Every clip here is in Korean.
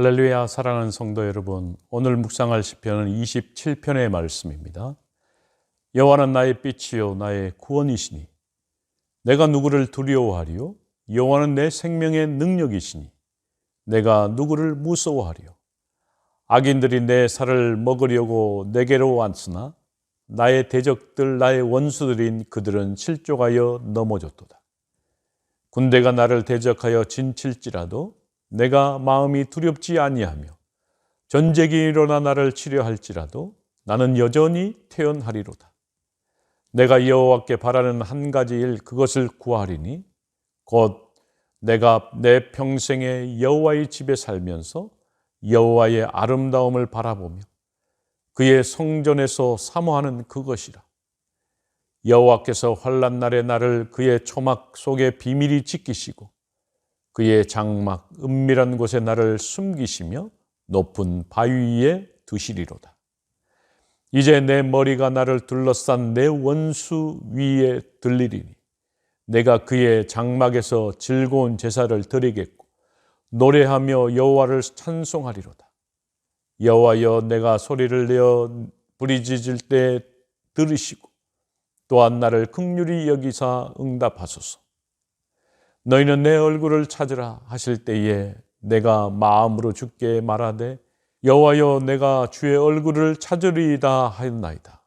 할렐루야 사랑하는 성도 여러분. 오늘 묵상할 시편은 27편의 말씀입니다. 여호와는 나의 빛이요 나의 구원이시니. 내가 누구를 두려워하리요? 여호와는 내 생명의 능력이시니. 내가 누구를 무서워하리요? 악인들이 내 살을 먹으려고 내게로 왔으나 나의 대적들 나의 원수들인 그들은 실족하여 넘어졌도다. 군대가 나를 대적하여 진칠지라도 내가 마음이 두렵지 아니하며 전쟁이 일어나 나를 치료할지라도 나는 여전히 태연하리로다. 내가 여호와께 바라는 한 가지 일 그것을 구하리니 곧 내가 내 평생에 여호와의 집에 살면서 여호와의 아름다움을 바라보며 그의 성전에서 사모하는 그것이라. 여호와께서 환란 날에 나를 그의 초막 속에 비밀히 지키시고 그의 장막 은밀한 곳에 나를 숨기시며 높은 바위 위에 두시리로다. 이제 내 머리가 나를 둘러싼 내 원수 위에 들리리니 내가 그의 장막에서 즐거운 제사를 드리겠고 노래하며 여호와를 찬송하리로다. 여호와여 내가 소리를 내어 부리짖을 때 들으시고 또한 나를 극률히 여기사 응답하소서. 너희는 내 얼굴을 찾으라 하실 때에 내가 마음으로 죽게 말하되 여호와여 내가 주의 얼굴을 찾으리이다 하였나이다.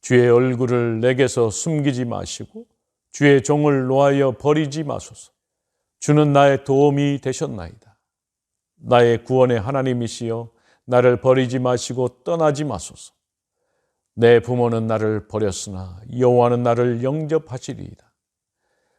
주의 얼굴을 내게서 숨기지 마시고 주의 종을 놓아여 버리지 마소서. 주는 나의 도움이 되셨나이다. 나의 구원의 하나님이시여 나를 버리지 마시고 떠나지 마소서. 내 부모는 나를 버렸으나 여호와는 나를 영접하시리이다.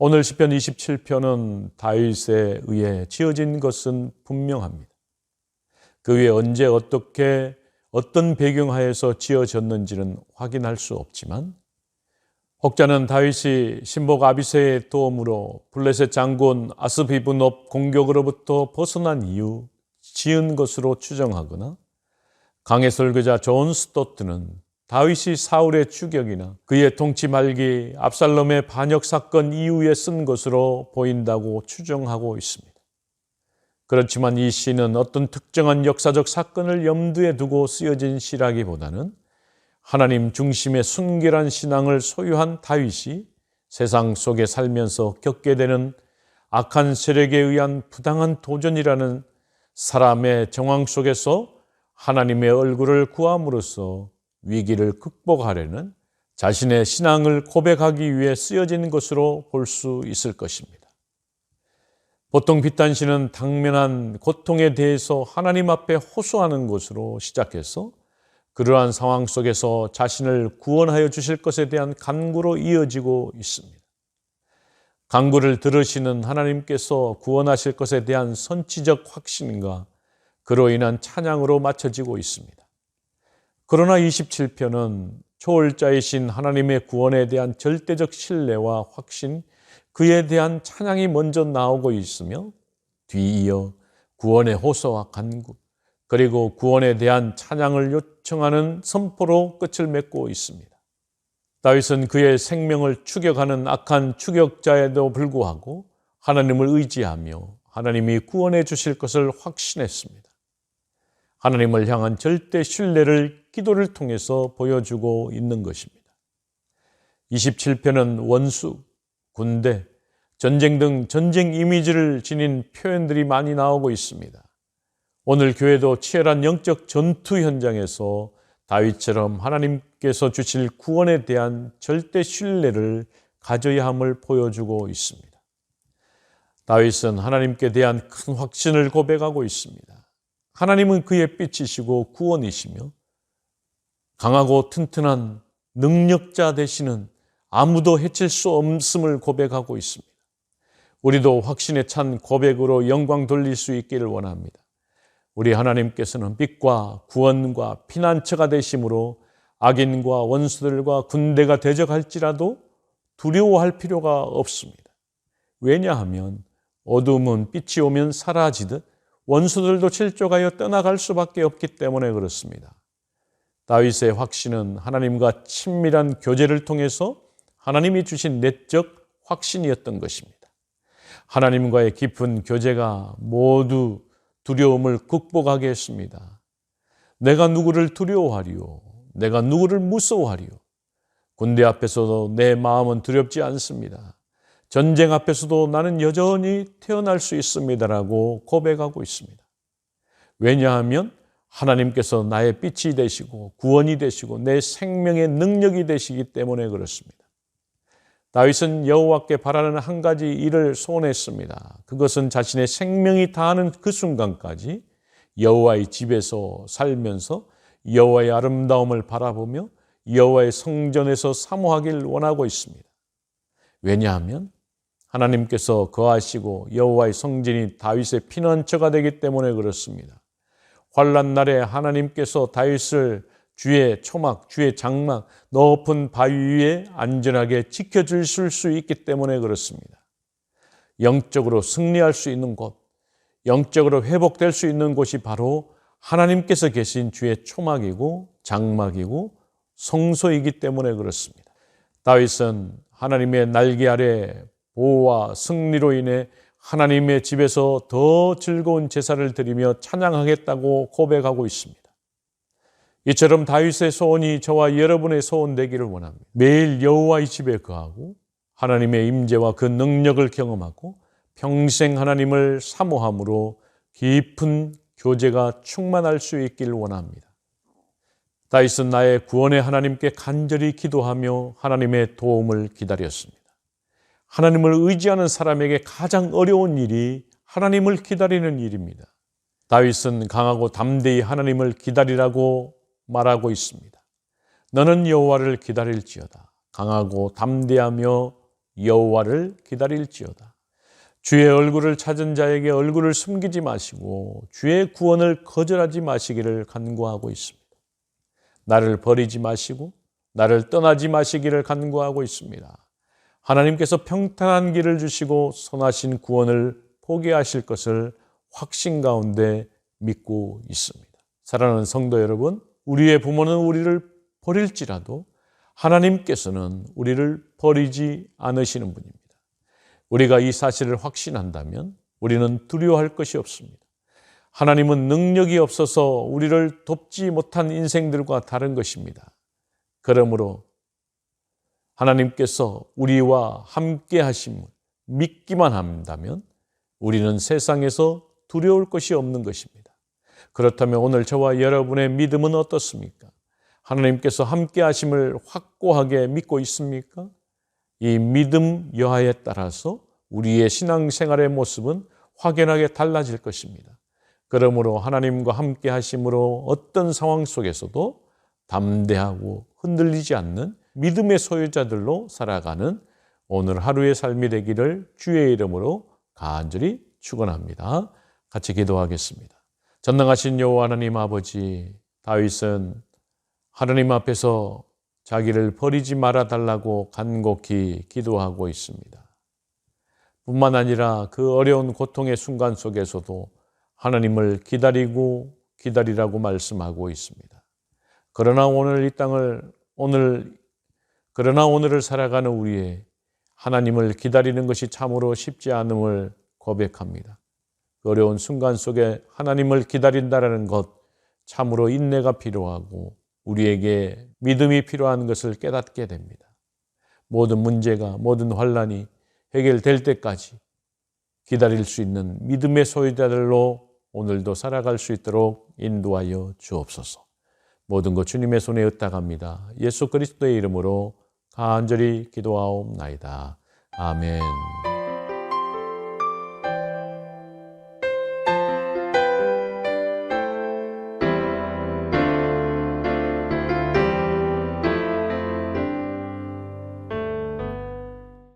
오늘 시편 27편은 다윗에 의해 지어진 것은 분명합니다. 그 위에 언제 어떻게 어떤 배경 하에서 지어졌는지는 확인할 수 없지만 혹자는 다윗이 신복 아비세의 도움으로 블레셋 장군 아스비브놉 공격으로부터 벗어난 이후 지은 것으로 추정하거나 강해 설교자 존 스토트는 다윗이 사울의 추격이나 그의 통치 말기 압살롬의 반역 사건 이후에 쓴 것으로 보인다고 추정하고 있습니다. 그렇지만 이 시는 어떤 특정한 역사적 사건을 염두에 두고 쓰여진 시라기보다는 하나님 중심의 순결한 신앙을 소유한 다윗이 세상 속에 살면서 겪게 되는 악한 세력에 의한 부당한 도전이라는 사람의 정황 속에서 하나님의 얼굴을 구함으로써 위기를 극복하려는 자신의 신앙을 고백하기 위해 쓰여진 것으로 볼 수 있을 것입니다. 보통 비탄시는 당면한 고통에 대해서 하나님 앞에 호소하는 것으로 시작해서 그러한 상황 속에서 자신을 구원하여 주실 것에 대한 간구로 이어지고 있습니다. 간구를 들으시는 하나님께서 구원하실 것에 대한 선치적 확신과 그로 인한 찬양으로 맞춰지고 있습니다. 그러나 27편은 초월자이신 하나님의 구원에 대한 절대적 신뢰와 확신, 그에 대한 찬양이 먼저 나오고 있으며 뒤이어 구원의 호소와 간구, 그리고 구원에 대한 찬양을 요청하는 선포로 끝을 맺고 있습니다. 다윗은 그의 생명을 추격하는 악한 추격자에도 불구하고 하나님을 의지하며 하나님이 구원해 주실 것을 확신했습니다. 하나님을 향한 절대 신뢰를 기도를 통해서 보여주고 있는 것입니다. 27편은 원수, 군대, 전쟁 등 전쟁 이미지를 지닌 표현들이 많이 나오고 있습니다. 오늘 교회도 치열한 영적 전투 현장에서 다윗처럼 하나님께서 주실 구원에 대한 절대 신뢰를 가져야 함을 보여주고 있습니다. 다윗은 하나님께 대한 큰 확신을 고백하고 있습니다. 하나님은 그의 빛이시고 구원이시며 강하고 튼튼한 능력자 되시는 아무도 해칠 수 없음을 고백하고 있습니다. 우리도 확신에 찬 고백으로 영광 돌릴 수 있기를 원합니다. 우리 하나님께서는 빛과 구원과 피난처가 되심으로 악인과 원수들과 군대가 대적할지라도 두려워할 필요가 없습니다. 왜냐하면 어둠은 빛이 오면 사라지듯 원수들도 실족하여 떠나갈 수밖에 없기 때문에 그렇습니다. 다윗의 확신은 하나님과 친밀한 교제를 통해서 하나님이 주신 내적 확신이었던 것입니다. 하나님과의 깊은 교제가 모두 두려움을 극복하게 했습니다. 내가 누구를 두려워하리요? 내가 누구를 무서워하리요? 군대 앞에서도 내 마음은 두렵지 않습니다. 전쟁 앞에서도 나는 여전히 태어날 수 있습니다라고 고백하고 있습니다. 왜냐하면 하나님께서 나의 빛이 되시고 구원이 되시고 내 생명의 능력이 되시기 때문에 그렇습니다. 다윗은 여호와께 바라는 한 가지 일을 소원했습니다. 그것은 자신의 생명이 다하는 그 순간까지 여호와의 집에서 살면서 여호와의 아름다움을 바라보며 여호와의 성전에서 사모하길 원하고 있습니다. 왜냐하면 하나님께서 거하시고 여호와의 성전이 다윗의 피난처가 되기 때문에 그렇습니다. 환란 날에 하나님께서 다윗을 주의 초막, 주의 장막, 높은 바위 위에 안전하게 지켜주실 수 있기 때문에 그렇습니다. 영적으로 승리할 수 있는 곳, 영적으로 회복될 수 있는 곳이 바로 하나님께서 계신 주의 초막이고 장막이고 성소이기 때문에 그렇습니다. 다윗은 하나님의 날개 아래 보호와 승리로 인해 하나님의 집에서 더 즐거운 제사를 드리며 찬양하겠다고 고백하고 있습니다. 이처럼 다윗의 소원이 저와 여러분의 소원 되기를 원합니다. 매일 여호와의 집에 거하고 하나님의 임재와 그 능력을 경험하고 평생 하나님을 사모함으로 깊은 교제가 충만할 수 있기를 원합니다. 다윗은 나의 구원의 하나님께 간절히 기도하며 하나님의 도움을 기다렸습니다. 하나님을 의지하는 사람에게 가장 어려운 일이 하나님을 기다리는 일입니다. 다윗은 강하고 담대히 하나님을 기다리라고 말하고 있습니다. 너는 여호와를 기다릴지어다. 강하고 담대하며 여호와를 기다릴지어다. 주의 얼굴을 찾은 자에게 얼굴을 숨기지 마시고 주의 구원을 거절하지 마시기를 간구하고 있습니다. 나를 버리지 마시고 나를 떠나지 마시기를 간구하고 있습니다. 하나님께서 평탄한 길을 주시고 선하신 구원을 포기하실 것을 확신 가운데 믿고 있습니다. 사랑하는 성도 여러분, 우리의 부모는 우리를 버릴지라도 하나님께서는 우리를 버리지 않으시는 분입니다. 우리가 이 사실을 확신한다면 우리는 두려워할 것이 없습니다. 하나님은 능력이 없어서 우리를 돕지 못한 인생들과 다른 것입니다. 그러므로 하나님께서 우리와 함께 하심을 믿기만 한다면 우리는 세상에서 두려울 것이 없는 것입니다. 그렇다면 오늘 저와 여러분의 믿음은 어떻습니까? 하나님께서 함께 하심을 확고하게 믿고 있습니까? 이 믿음 여하에 따라서 우리의 신앙생활의 모습은 확연하게 달라질 것입니다. 그러므로 하나님과 함께 하심으로 어떤 상황 속에서도 담대하고 흔들리지 않는 믿음의 소유자들로 살아가는 오늘 하루의 삶이 되기를 주의 이름으로 간절히 축원합니다. 같이 기도하겠습니다. 전능하신 여호와 하나님 아버지 다윗은 하나님 앞에서 자기를 버리지 말아 달라고 간곡히 기도하고 있습니다. 뿐만 아니라 그 어려운 고통의 순간 속에서도 하나님을 기다리고 기다리라고 말씀하고 있습니다. 그러나 오늘 이 땅을 오늘 그러나 오늘을 살아가는 우리의 하나님을 기다리는 것이 참으로 쉽지 않음을 고백합니다. 어려운 순간 속에 하나님을 기다린다라는 것 참으로 인내가 필요하고 우리에게 믿음이 필요한 것을 깨닫게 됩니다. 모든 문제가 모든 환란이 해결될 때까지 기다릴 수 있는 믿음의 소유자들로 오늘도 살아갈 수 있도록 인도하여 주옵소서. 모든 것 주님의 손에 의탁합니다. 예수 그리스도의 이름으로 간절히 기도하옵나이다. 아멘.